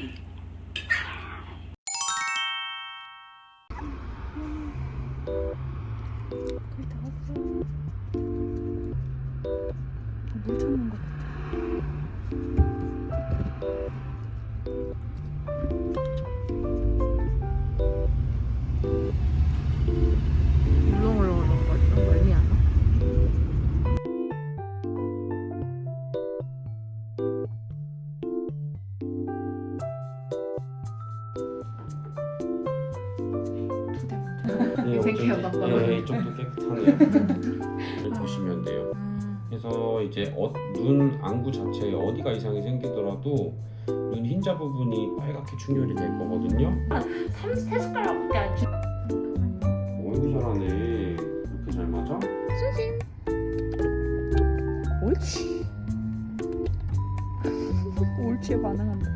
거의 다 왔어. 아, 물 찾는 거 같아. 예, 생각해요, 어쩐지- 나빠요. 예, 이쪽도 깨끗하네요. 이렇게 보시면 돼요. 음, 그래서 이제 어, 눈 안구 자체에 어디가 이상이 생기더라도 눈 흰자 부분이 빨갛게 충혈이 될 거거든요. 삼, 세 숟가락밖에 안 주. 어이구 잘하네. 이렇게 잘 맞아? 수진. 옳지. 옳지에 반응한다.